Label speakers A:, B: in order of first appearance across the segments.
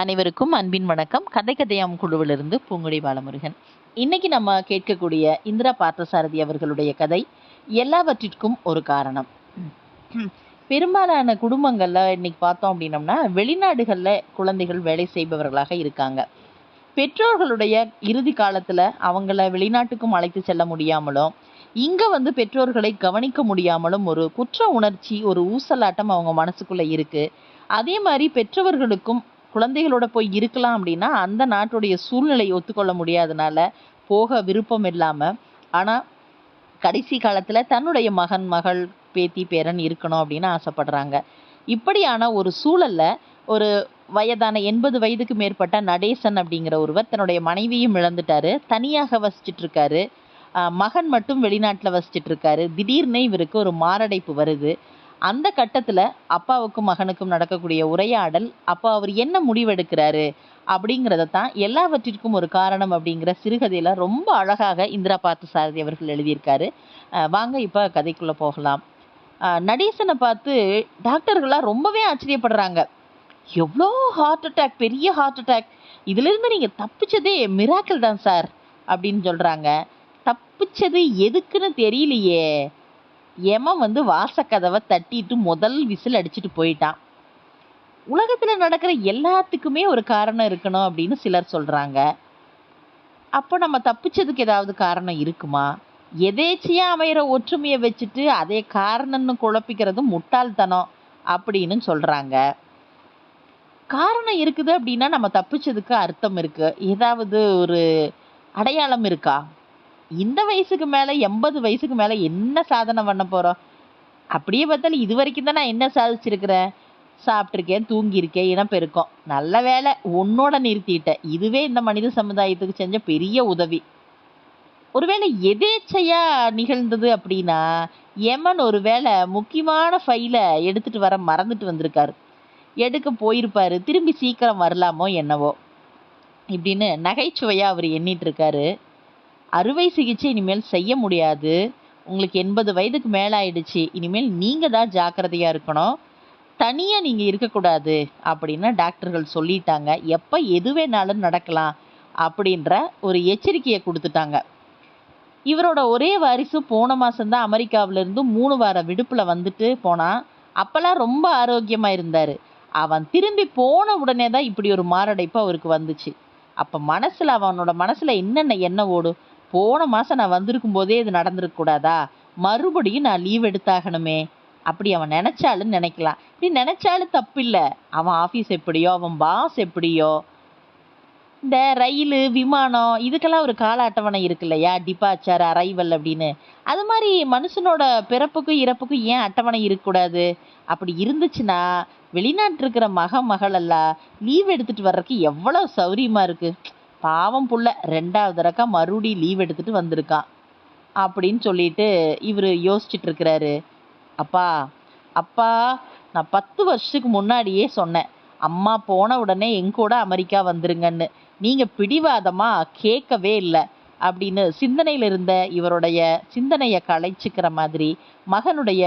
A: அனைவருக்கும் அன்பின் வணக்கம். கதை கதையாம் குழுவிலிருந்து பூங்குடி பாலமுருகன். இன்னைக்கு நம்ம கேட்கக்கூடிய இந்திரா பார்த்தசாரதி அவர்களுடைய கதை எல்லாவற்றிற்கும் ஒரு காரணம். பெரும்பாலான குடும்பங்களில் இன்னைக்கு பார்த்தோம் அப்படின்னம்னா வெளிநாடுகளில் குழந்தைகள் வேலை செய்பவர்களாக இருக்காங்க. பெற்றோர்களுடைய இறுதி காலத்தில் அவங்கள வெளிநாட்டுக்கும் அழைத்து செல்ல முடியாமலும் இங்கே வந்து பெற்றோர்களை கவனிக்க முடியாமலும் ஒரு குற்ற உணர்ச்சி ஒரு ஊசலாட்டம் அவங்க மனசுக்குள்ளே இருக்கு. அதே மாதிரி பெற்றவர்களுக்கும் குழந்தைகளோட போய் இருக்கலாம் அப்படின்னா அந்த நாட்டுடைய சூழ்நிலையை ஒத்துக்கொள்ள முடியாதனால போக விருப்பம் இல்லாமல் ஆனால் கடைசி காலத்தில் தன்னுடைய மகன் மகள் பேத்தி பேரன் இருக்கணும் அப்படின்னு ஆசைப்படுறாங்க. இப்படியான ஒரு சூழலில் ஒரு வயதான எண்பது வயதுக்கு மேற்பட்ட நடேசன் அப்படிங்கிற ஒருவர் தன்னுடைய மனைவியும் இழந்துட்டாரு. தனியாக வசிச்சுட்டு இருக்காரு மகன் மட்டும் வெளிநாட்டில் வசிச்சுட்டு இருக்காரு திடீர்னு இவருக்கு ஒரு மாரடைப்பு வருது. அந்த கட்டத்தில் அப்பாவுக்கும் மகனுக்கும் நடக்கக்கூடிய உரையாடல் அப்போ அவர் என்ன முடிவெடுக்கிறாரு அப்படிங்கிறத தான் எல்லாவற்றிற்கும் ஒரு காரணம் அப்படிங்கிற சிறுகதையில் ரொம்ப அழகாக இந்திரா பார்த்து சாரதி அவர்கள் எழுதியிருக்காரு. வாங்க இப்போ கதைக்குள்ளே போகலாம். நடேசனை பார்த்து டாக்டர்கள்லாம் ரொம்பவே ஆச்சரியப்படுறாங்க. எவ்வளோ ஹார்ட் அட்டாக் பெரிய ஹார்ட் அட்டாக் இதிலிருந்து நீங்கள் தப்பிச்சதே மிராக்கிள் தான் சார் அப்படின்னு சொல்கிறாங்க தப்பிச்சது எதுக்குன்னு தெரியலையே. எமன் வந்து வாசக்கதவை தட்டிட்டு முதல் விசில் அடிச்சுட்டு போயிட்டான். உலகத்தில் நடக்கிற எல்லாத்துக்குமே ஒரு காரணம் இருக்கணும் அப்படின்னு சிலர் சொல்கிறாங்க அப்போ நம்ம தப்பிச்சதுக்கு ஏதாவது காரணம் இருக்குமா? எதேச்சியாக அமையிற ஒற்றுமையை வச்சுட்டு அதே காரணம்னு குழப்பிக்கிறது முட்டாள்தனம் அப்படின்னு சொல்கிறாங்க காரணம் இருக்குது அப்படின்னா நம்ம தப்பிச்சதுக்கு அர்த்தம் இருக்குது ஏதாவது ஒரு அடையாளம் இருக்கா? இந்த வயசுக்கு மேலே எண்பது வயசுக்கு மேலே என்ன சாதனை பண்ண போகிறோம் அப்படியே பார்த்தாலும் இது வரைக்கும் தான் நான் என்ன சாதிச்சிருக்கிறேன்? சாப்பிட்ருக்கேன் தூங்கியிருக்கேன் இனப்பெருக்கம் நல்ல வேலை உன்னோட நிறுத்திட்டேன். இதுவே இந்த மனித சமுதாயத்துக்கு செஞ்ச பெரிய உதவி. ஒருவேளை எதேச்சையா நிகழ்ந்தது அப்படின்னா எமன் ஒருவேளை முக்கியமான ஃபைலை எடுத்துட்டு வர மறந்துட்டு வந்திருக்காரு. எடுக்க போயிருப்பாரு. திரும்பி சீக்கிரம் வரலாமோ என்னவோ. இப்படின்னு நகைச்சுவையாக அவர் எண்ணிட்டு இருக்காரு. அறுவை சிகிச்சை இனிமேல் செய்ய முடியாது. உங்களுக்கு எண்பது வயதுக்கு மேலாயிடுச்சு. இனிமேல் நீங்கள் தான் ஜாக்கிரதையாக இருக்கணும். தனியாக நீங்கள் இருக்கக்கூடாது அப்படின்னு டாக்டர்கள் சொல்லிட்டாங்க. எப்போ எது வேணாலும் நடக்கலாம் அப்படின்ற ஒரு எச்சரிக்கையை கொடுத்துட்டாங்க. இவரோட ஒரே வாரிசு போன மாதம்தான் அமெரிக்காவிலேருந்து மூணு வார விடுப்பில் வந்துட்டு போனான். அப்போல்லாம் ரொம்ப ஆரோக்கியமாக இருந்தார். அவன் திரும்பி போன உடனே தான் இப்படி ஒரு மாரடைப்பு அவருக்கு வந்துச்சு. அப்போ மனசில் அவனோட மனசில் என்னென்ன எண்ணம் ஓடும்? போன மாதம் நான் வந்திருக்கும் போதே இது நடந்திருக்க கூடாதா? மறுபடியும் நான் லீவ் எடுத்தாகணுமே. அப்படி அவன் நினைச்சாலும் நினைக்கலாம். இப்படி நினைச்சாலும் தப்பில்ல. அவன் ஆஃபீஸ் எப்படியோ அவன் பாஸ் எப்படியோ. இந்த ரயில் விமானம் இதுக்கெல்லாம் ஒரு கால அட்டவணை இருக்கு இல்லையா? டிபாச்சர் அரைவல் அப்படின்னு. அது மாதிரி மனுஷனோட பிறப்புக்கும் இறப்புக்கும் ஏன் அட்டவணை இருக்கக்கூடாது அப்படி இருந்துச்சுன்னா வெளிநாட்டு இருக்கிற மக மகளெல்லாம் லீவ் எடுத்துட்டு வர்றதுக்கு எவ்வளோ சௌரியமா இருக்குது பாவம் புள்ள. ரெண்டாவது தடக்கா மறுபடியும் லீவ் எடுத்துட்டு வந்திருக்கான் அப்படின்னு சொல்லிட்டு இவர் யோசிச்சுட்டு இருக்கிறாரு. அப்பா அப்பா நான் பத்து வருஷத்துக்கு முன்னாடியே சொன்னேன். அம்மா போன உடனே எங்கூட அமெரிக்கா வந்துருங்கன்னு. நீங்க பிடிவாதமா கேட்கவே இல்லை. அப்படின்னு சிந்தனையில இருந்த இவருடைய சிந்தனையை கலைச்சிக்கிற மாதிரி மகனுடைய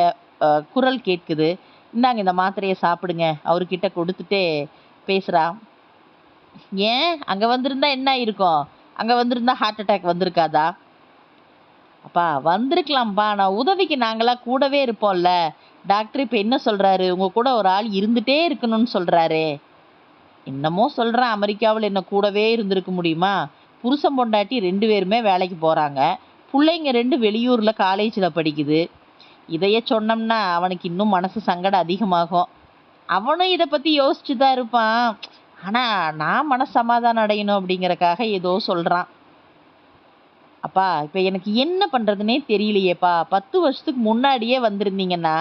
A: குரல் கேட்குது. இந்தாங்க இந்த மாத்திரையை சாப்பிடுங்க. அவர்கிட்ட கொடுத்துட்டே பேசுகிறா ஏன்? அங்கே வந்திருந்தா என்ன ஆயிருக்கும்? அங்கே வந்திருந்தா ஹார்ட் அட்டாக் வந்திருக்காதா? அப்பா வந்திருக்கலாம்ப்பா நான் உதவிக்கு நாங்களாம் கூடவே இருப்போம்ல. டாக்டர் இப்போ என்ன சொல்கிறாரு உங்கள் கூட ஒரு ஆள் இருந்துட்டே இருக்கணும்னு சொல்கிறாரு என்னமோ சொல்கிறேன் அமெரிக்காவில் என்ன கூடவே இருந்திருக்க முடியுமா? புருஷன் பொண்டாட்டி ரெண்டு பேருமே வேலைக்கு போகிறாங்க பிள்ளைங்க ரெண்டு வெளியூரில் காலேஜில் படிக்குது. இதையே சொன்னோம்னா அவனுக்கு இன்னும் மனசு சங்கடம் அதிகமாகும். அவனும் இதை பற்றி யோசிச்சு தான் இருப்பான். ஆனால் நான் மனசமாதானம் அடையணும் அப்படிங்கறக்காக ஏதோ சொல்கிறான் அப்பா இப்போ எனக்கு என்ன பண்ணுறதுனே தெரியலையேப்பா. பத்து வருஷத்துக்கு முன்னாடியே வந்திருந்தீங்கன்னா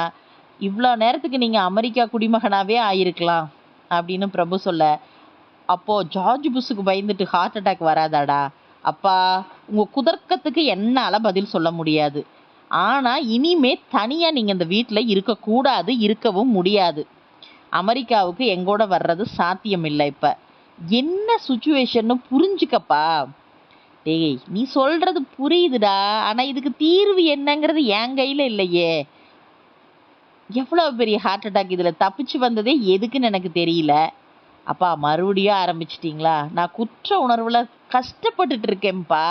A: இவ்வளோ நேரத்துக்கு நீங்கள் அமெரிக்கா குடிமகனாகவே ஆயிருக்கலாம் அப்படின்னு பிரபு சொல்ல அப்போது ஜார்ஜ் புஷ்ஷுக்கு பயந்துட்டு ஹார்ட் அட்டாக் வராதாடா. அப்பா உங்கள் குதர்க்கத்துக்கு என்னால் பதில் சொல்ல முடியாது. ஆனால் இனிமே தனியாக நீங்கள் இந்த வீட்டில் இருக்கக்கூடாது இருக்கவும் முடியாது. அமெரிக்காவுக்கு எங்கூட வர்றது சாத்தியம் இல்லை இப்போ. என்ன சுச்சுவேஷன்னு புரிஞ்சுக்கப்பா. டேய் நீ சொல்றது புரியுதுடா. ஆனால் இதுக்கு தீர்வு என்னங்கிறது என் கையில் இல்லையே. எவ்வளோ பெரிய ஹார்ட் அட்டாக் இதில் தப்பிச்சு வந்ததே எதுக்குன்னு எனக்கு தெரியல. அப்பா மறுபடியும் ஆரம்பிச்சிட்டிங்களா? நான் குற்ற உணர்வில் கஷ்டப்பட்டுட்டு இருக்கேன்ப்பா.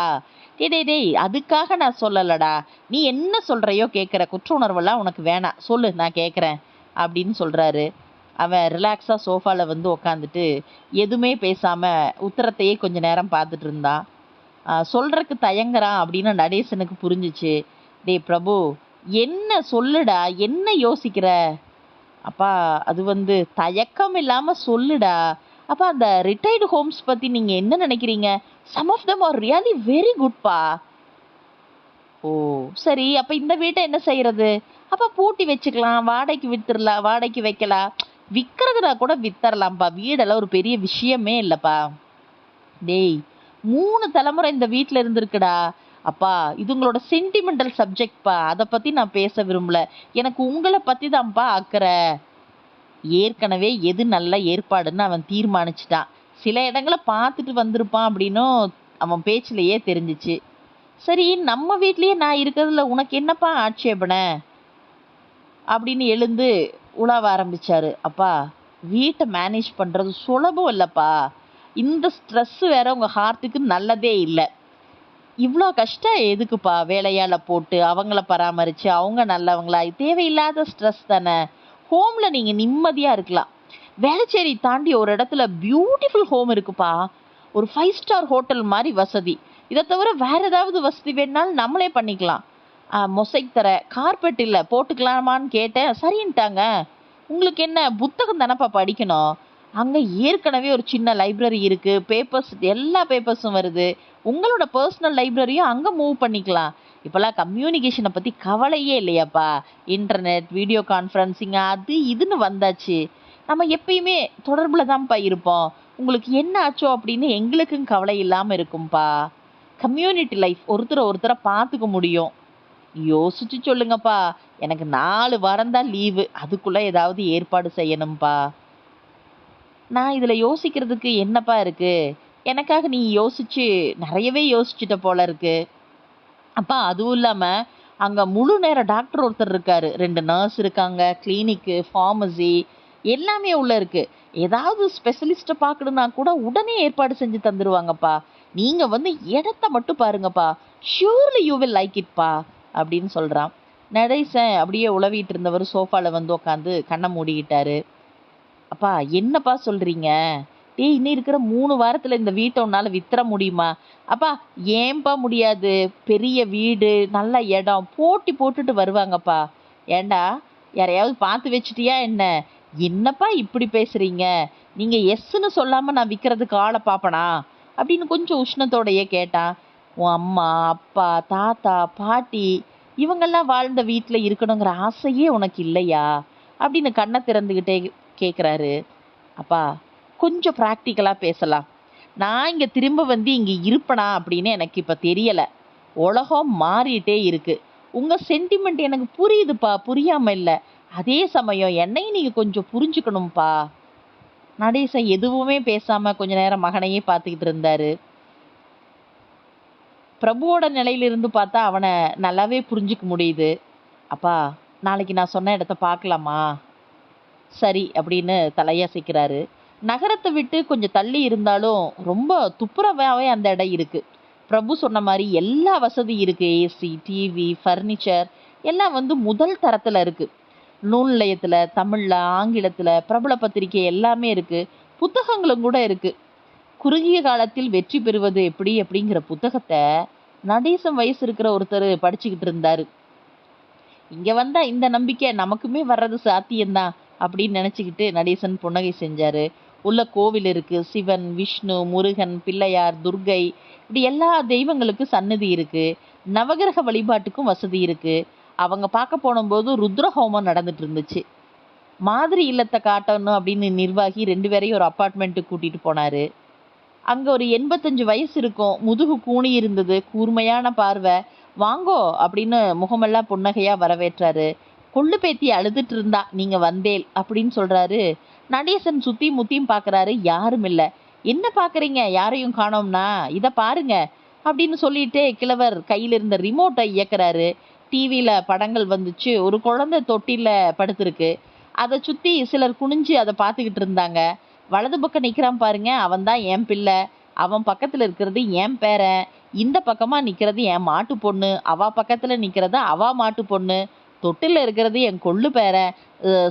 A: டேய் டேய் டேய் அதுக்காக நான் சொல்லலடா. நீ என்ன சொல்கிறையோ கேட்குற குற்ற உணர்வெல்லாம் உனக்கு வேணாம். சொல்லு நான் கேட்குறேன் அப்படின்னு சொல்கிறாரு அவன் ரிலாக்ஸாக சோஃபாவில் வந்து உக்காந்துட்டு எதுவுமே பேசாமல் உத்தரத்தையே கொஞ்ச நேரம் பார்த்துட்டு இருந்தான் சொல்கிறக்கு தயங்குறான் அப்படின்னு நடேசனுக்கு புரிஞ்சிச்சு. டேய் பிரபு என்ன சொல்லுடா என்ன யோசிக்கிற? அப்பா அது வந்து தயக்கம் இல்லாமல் சொல்லுடா. அப்பா அந்த ரிட்டையர்டு ஹோம்ஸ் பற்றி நீங்கள் என்ன நினைக்கிறீங்க? Some of them are really very குட்பா ஓ சரி அப்போ இந்த வீட்டை என்ன செய்கிறது அப்போ பூட்டி வச்சுக்கலாம் வாடகைக்கு வித்துடலாம் வாடகைக்கு வைக்கலாம். விற்கிறதுனா கூட வித்தரலாம்ப்பா வீடெல்லாம் ஒரு பெரிய விஷயமே இல்லைப்பா. டேய் மூணு தலைமுறை இந்த வீட்டில் இருந்திருக்குடா. அப்பா இது உங்களோட சென்டிமெண்டல் சப்ஜெக்ட்ப்பா அதை பற்றி நான் பேச விரும்பல. எனக்கு உங்களை பற்றி தான்ப்பா அக்கறை ஏற்கனவே எது நல்ல ஏற்பாடுன்னு அவன் தீர்மானிச்சிட்டான். சில இடங்களை பார்த்துட்டு வந்திருப்பான் அப்படின்னும் அவன் பேச்சிலேயே தெரிஞ்சிச்சு. சரி நம்ம வீட்லேயே நான் இருக்கிறதுல உனக்கு என்னப்பா ஆட்சேபனை? அப்படின்னு எழுந்து உலாவ ஆரம்பிச்சாரு. அப்பா வீட்டை மேனேஜ் பண்ணுறது சுலபம் இல்லைப்பா. இந்த ஸ்ட்ரெஸ் வேற உங்கள் ஹார்ட்டுக்கு நல்லதே இல்லை. இவ்வளோ கஷ்டம் எதுக்குப்பா வேலையால் போட்டு அவங்கள பராமரித்து அவங்க நல்லவங்களா? தேவையில்லாத ஸ்ட்ரெஸ் தானே. ஹோமில் நீங்கள் நிம்மதியாக இருக்கலாம். வேளச்சேரி தாண்டி ஒரு இடத்துல பியூட்டிஃபுல் ஹோம் இருக்குப்பா. ஒரு ஃபைவ் ஸ்டார் ஹோட்டல் மாதிரி வசதி. இதை தவிர வேற ஏதாவது வசதி வேணுனாலும் நம்மளே பண்ணிக்கலாம். மொசைக் தர கார்பெட் இல்லை போட்டுக்கலாமான்னு கேட்டேன். சரின்ட்டாங்க. உங்களுக்கு என்ன புத்தகம் தானப்பா படிக்கணும்? அங்கே ஏற்கனவே ஒரு சின்ன லைப்ரரி இருக்குது பேப்பர்ஸ் எல்லா பேப்பர்ஸும் வருது. உங்களோட பர்சனல் லைப்ரரியும் அங்கே மூவ் பண்ணிக்கலாம். இப்போல்லாம் கம்யூனிகேஷனை பற்றி கவலையே இல்லையாப்பா. இன்டர்நெட் வீடியோ கான்ஃபரன்சிங் அது இதுன்னு வந்தாச்சு. நம்ம எப்பயுமே தொடர்பில் தான்ப்பா இருப்போம். உங்களுக்கு என்ன ஆச்சோ அப்படின்னு எங்களுக்கும் கவலை இல்லாமல் இருக்கும்ப்பா கம்யூனிட்டி லைஃப் ஒருத்தரை ஒருத்தரை பார்த்துக்க முடியும். யோசிச்சு சொல்லுங்கப்பா. எனக்கு நாலு வாரம் தான் லீவு. அதுக்குள்ள ஏதாவது ஏற்பாடு செய்யணும்ப்பா நான் இதில் யோசிக்கிறதுக்கு என்னப்பா இருக்கு? எனக்காக நீ யோசிச்சு நிறையவே யோசிச்சுட்ட போல இருக்கு. அப்பா அதுவும் இல்லாமல் அங்கே முழு நேர டாக்டர் ஒருத்தர் இருக்காரு. ரெண்டு நர்ஸ் இருக்காங்க கிளினிக்கு ஃபார்மசி எல்லாமே உள்ள இருக்கு. ஏதாவது ஸ்பெஷலிஸ்ட்டை பார்க்கணுன்னா கூட உடனே ஏற்பாடு செஞ்சு தந்துடுவாங்கப்பா நீங்கள் வந்து இடத்த மட்டும் பாருங்கப்பா. ஷூர்லி யூ வில் லைக் இட்பா அப்படின்னு சொல்கிறான் நடேசன் அப்படியே உளவிட்டு இருந்தவர் சோஃபாவில் வந்து உட்காந்து கண்ணை மூடிக்கிட்டாரு. அப்பா என்னப்பா சொல்கிறீங்க டே இன்னும் இருக்கிற மூணு வாரத்தில் இந்த வீட்டை உன்னால் வித்துற முடியுமா? அப்பா ஏன்பா முடியாது? பெரிய வீடு நல்ல இடம். போட்டி போட்டுட்டு வருவாங்கப்பா. ஏண்டா யாரையாவது பார்த்து வச்சிட்டியா என்ன? என்னப்பா இப்படி பேசுகிறீங்க நீங்கள் எஸ்ன்னு சொல்லாமல் நான் விற்கிறதுக்கு ஆளை பார்ப்பனா? அப்படின்னு கொஞ்சம் உஷ்ணத்தோடையே கேட்டான். உன் அம்மா அப்பா தாத்தா பாட்டி இவங்கெல்லாம் வாழ்ந்த வீட்டில் இருக்கணுங்கிற ஆசையே உனக்கு இல்லையா? அப்படின்னு கண்ணை திறந்துக்கிட்டே கேட்குறாரு அப்பா கொஞ்சம் ப்ராக்டிக்கலாக பேசலாம். நான் இங்கே திரும்ப வந்து இங்கே இருப்பனா அப்படின்னு எனக்கு இப்போ தெரியலை. உலகம் மாறிட்டே இருக்குது உங்கள் சென்டிமெண்ட் எனக்கு புரியுதுப்பா புரியாமல் இல்லை. அதே சமயம் என்னையும் நீங்கள் கொஞ்சம் புரிஞ்சுக்கணும்ப்பா நடேசன் எதுவுமே பேசாமல் கொஞ்ச நேரம் மகனையே பார்த்துக்கிட்டு இருந்தாரு. பிரபுவோட நிலையிலிருந்து பார்த்தா அவனை நல்லாவே புரிஞ்சுக்க முடியுது. அப்பா நாளைக்கு நான் சொன்ன இடத்த பார்க்கலாமா? சரி அப்படின்னு தலையசைக்கிறாரு. நகரத்தை விட்டு கொஞ்சம் தள்ளி இருந்தாலும் ரொம்ப துப்புரவாகவே அந்த இடம் இருக்குது பிரபு சொன்ன மாதிரி எல்லா வசதியும் இருக்குது ஏசி டிவி ஃபர்னிச்சர் எல்லாம் வந்து முதல் தரத்தில் இருக்குது நூல் நிலையத்தில் தமிழில் ஆங்கிலத்தில் பிரபல பத்திரிக்கை எல்லாமே இருக்குது புத்தகங்களும் கூட இருக்குது குறுகிய காலத்தில் வெற்றி பெறுவது எப்படி அப்படிங்கிற புத்தகத்தை நடேசம் வயசு இருக்கிற ஒருத்தர் படிச்சுக்கிட்டு இருந்தாரு. இங்க வந்தா இந்த நம்பிக்கை நமக்குமே வர்றது சாத்தியம்தான் அப்படின்னு நினைச்சுக்கிட்டு நடேசன் புன்னகை செஞ்சாரு. உள்ள கோவில் இருக்கு சிவன் விஷ்ணு முருகன் பிள்ளையார் துர்கை இப்படி எல்லா தெய்வங்களுக்கும் சன்னதி இருக்கு. நவகிரக வழிபாட்டுக்கும் வசதி இருக்கு. அவங்க பார்க்க போனபோது ருத்ரஹோமம் நடந்துட்டு இருந்துச்சு. மாதிரி இல்லத்தை காட்டணும் அப்படின்னு நிர்வாகி ரெண்டு பேரையும் ஒரு அப்பார்ட்மெண்ட்டுக்கு கூட்டிட்டு போனாரு. அங்க ஒரு எண்பத்தஞ்சு வயசு இருக்கும். முதுகு கூணி இருந்தது. கூர்மையான பார்வை. வாங்கோ அப்படின்னு முகமெல்லாம் புன்னகையா வரவேற்றாரு. கொள்ளு பேத்தி அழுதுட்டு இருந்தா நீங்க வந்தேல் அப்படின்னு சொல்றாரு. நடேசன் சுத்தி முத்தியும் பாக்குறாரு. யாரும் இல்ல. என்ன பாக்குறீங்க? யாரையும் காணோம்னா? இத பாருங்க அப்படின்னு சொல்லிட்டு கிழவர் கையில இருந்த ரிமோட்டை இயக்குறாரு. டிவியில படங்கள் வந்துச்சு. ஒரு குழந்தை தொட்டில படுத்திருக்கு. அதை சுத்தி சிலர் குனிஞ்சு அதை பார்த்துக்கிட்டு இருந்தாங்க. வலது பக்கம் நிற்கிறான் பாருங்க அவன் தான் என் பிள்ளை. அவன் பக்கத்தில் இருக்கிறது என் பேரன். இந்த பக்கமாக நிற்கிறது என் மாட்டு பொண்ணு. அவள் பக்கத்தில் நிற்கிறது அவா மாட்டு பொண்ணு. தொட்டில் இருக்கிறது என் கொள்ளு பேரன்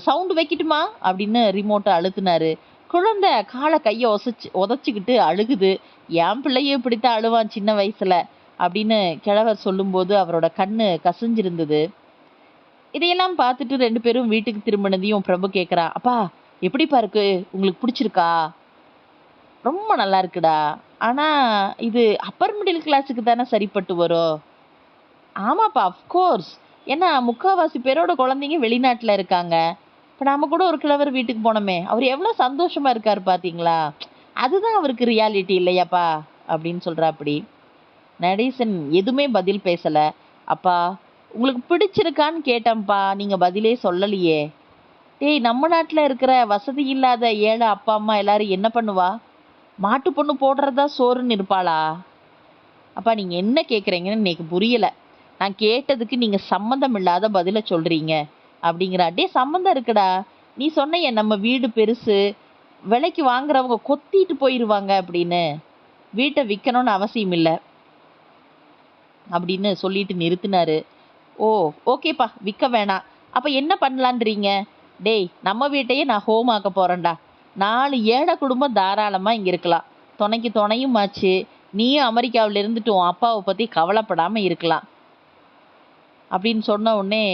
A: சவுண்டு வைக்கட்டுமா? அப்படின்னு ரிமோட்டை அழுத்தினாரு. குழந்தை காலை கையை ஒசைச்சு உதச்சிக்கிட்டு அழுகுது. என் பிள்ளையும் இப்படித்தான் அழுவான் சின்ன வயசில் அப்படின்னு கிழவர் சொல்லும்போது அவரோட கண்ணு கசிஞ்சிருந்தது. இதையெல்லாம் பார்த்துட்டு ரெண்டு பேரும் வீட்டுக்கு திரும்பினதையும் பிரபு கேட்குறா அப்பா எப்படிப்பா இருக்கு உங்களுக்கு பிடிச்சிருக்கா? ரொம்ப நல்லா இருக்குடா. ஆனால் இது அப்பர் மிடில் கிளாஸுக்கு தானே சரிப்பட்டு வரும். ஆமாப்பா அஃப்கோர்ஸ் ஏன்னா முக்கால்வாசி பேரோட குழந்தைங்க வெளிநாட்டில் இருக்காங்க. இப்போ நாம கூட ஒரு கிழவர் வீட்டுக்கு போனோமே அவர் எவ்வளோ சந்தோஷமா இருக்காரு பார்த்தீங்களா அதுதான் அவருக்கு ரியாலிட்டி இல்லையாப்பா அப்படின்னு சொல்கிறா அப்படி நடேசன் எதுவுமே பதில் பேசலை. அப்பா உங்களுக்கு பிடிச்சிருக்கான்னு கேட்டேன்ப்பா நீங்கள் பதிலே சொல்லலையே. டேய் நம்ம நாட்டில் இருக்கிற வசதி இல்லாத ஏழை அப்பா அம்மா எல்லாரும் என்ன பண்ணுவா? மாட்டு பொண்ணு போடுறதா சோறுன்னு இருப்பாளா? அப்பா நீங்கள் என்ன கேட்குறீங்கன்னு எனக்கு புரியலை. நான் கேட்டதுக்கு நீங்கள் சம்மந்தம் இல்லாத பதிலை சொல்கிறீங்க அப்படிங்கிறா டே சம்மந்தம் இருக்குடா. நீ சொன்னையே நம்ம வீடு பெருசு விலைக்கு வாங்குறவங்க கொத்திட்டு போயிடுவாங்க அப்படின்னு. வீட்டை விற்கணும்னு அவசியம் இல்லை. அப்படின்னு சொல்லிட்டு நிறுத்தினாரு. ஓ ஓகேப்பா விற்க வேணாம். அப்போ என்ன பண்ணலான்றீங்க? டேய் நம்ம வீட்டையே நான் ஹோம் ஆக்க போகிறேன்டா நாலு ஏழை குடும்பம் தாராளமாக இங்கே இருக்கலாம். துணைக்கு துணையும் ஆச்சு. நீயும் அமெரிக்காவில் இருந்துட்டு உன் அப்பாவை பற்றி கவலைப்படாமல் இருக்கலாம். அப்படின்னு சொன்ன உடனே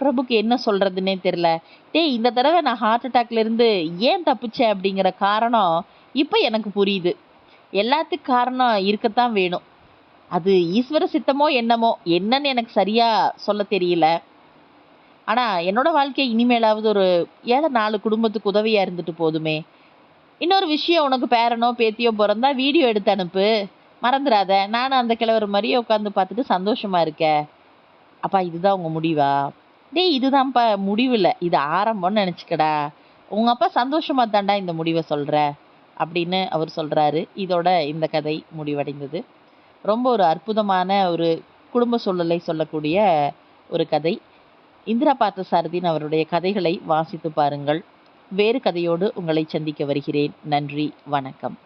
A: பிரபுக்கு என்ன சொல்கிறதுனே தெரில டேய் இந்த தடவை நான் ஹார்ட் அட்டாக்லேருந்து ஏன் தப்பிச்சேன் அப்படிங்கிற காரணம் இப்போ எனக்கு புரியுது. எல்லாத்துக்கும் காரணம் இருக்கத்தான் வேணும். அது ஈஸ்வர சித்தமோ என்னமோ என்னன்னு எனக்கு சரியாக சொல்ல தெரியல. ஆனால் என்னோட வாழ்க்கை இனிமேலாவது ஒரு ஏழை நாலு குடும்பத்துக்கு உதவியாக இருந்துட்டு போதுமே. இன்னொரு விஷயம் உனக்கு பேரனோ பேத்தியோ பிறந்தா வீடியோ எடுத்து அனுப்பு. மறந்துடாத நானும் அந்த கிழவர் மாதிரியே உட்காந்து பார்த்துட்டு சந்தோஷமாக இருக்கேன் அப்பா இதுதான் உங்கள் முடிவா? டேய் இதுதான்ப்பா முடிவில்லை. இது ஆரம்பம்னு நினச்சிக்கடா. உங்கள் அப்பா சந்தோஷமாக தாண்டா இந்த முடிவை சொல்கிற அப்படின்னு அவர் சொல்கிறாரு இதோட இந்த கதை முடிவடைந்தது. ரொம்ப ஒரு அற்புதமான ஒரு குடும்ப சூழலை சொல்லக்கூடிய ஒரு கதை. இந்திரா பார்த்தசாரதியின் அவருடைய கதைகளை வாசித்து பாருங்கள். வேறு கதையோடு உங்களை சந்திக்க வருகிறேன். நன்றி. வணக்கம்.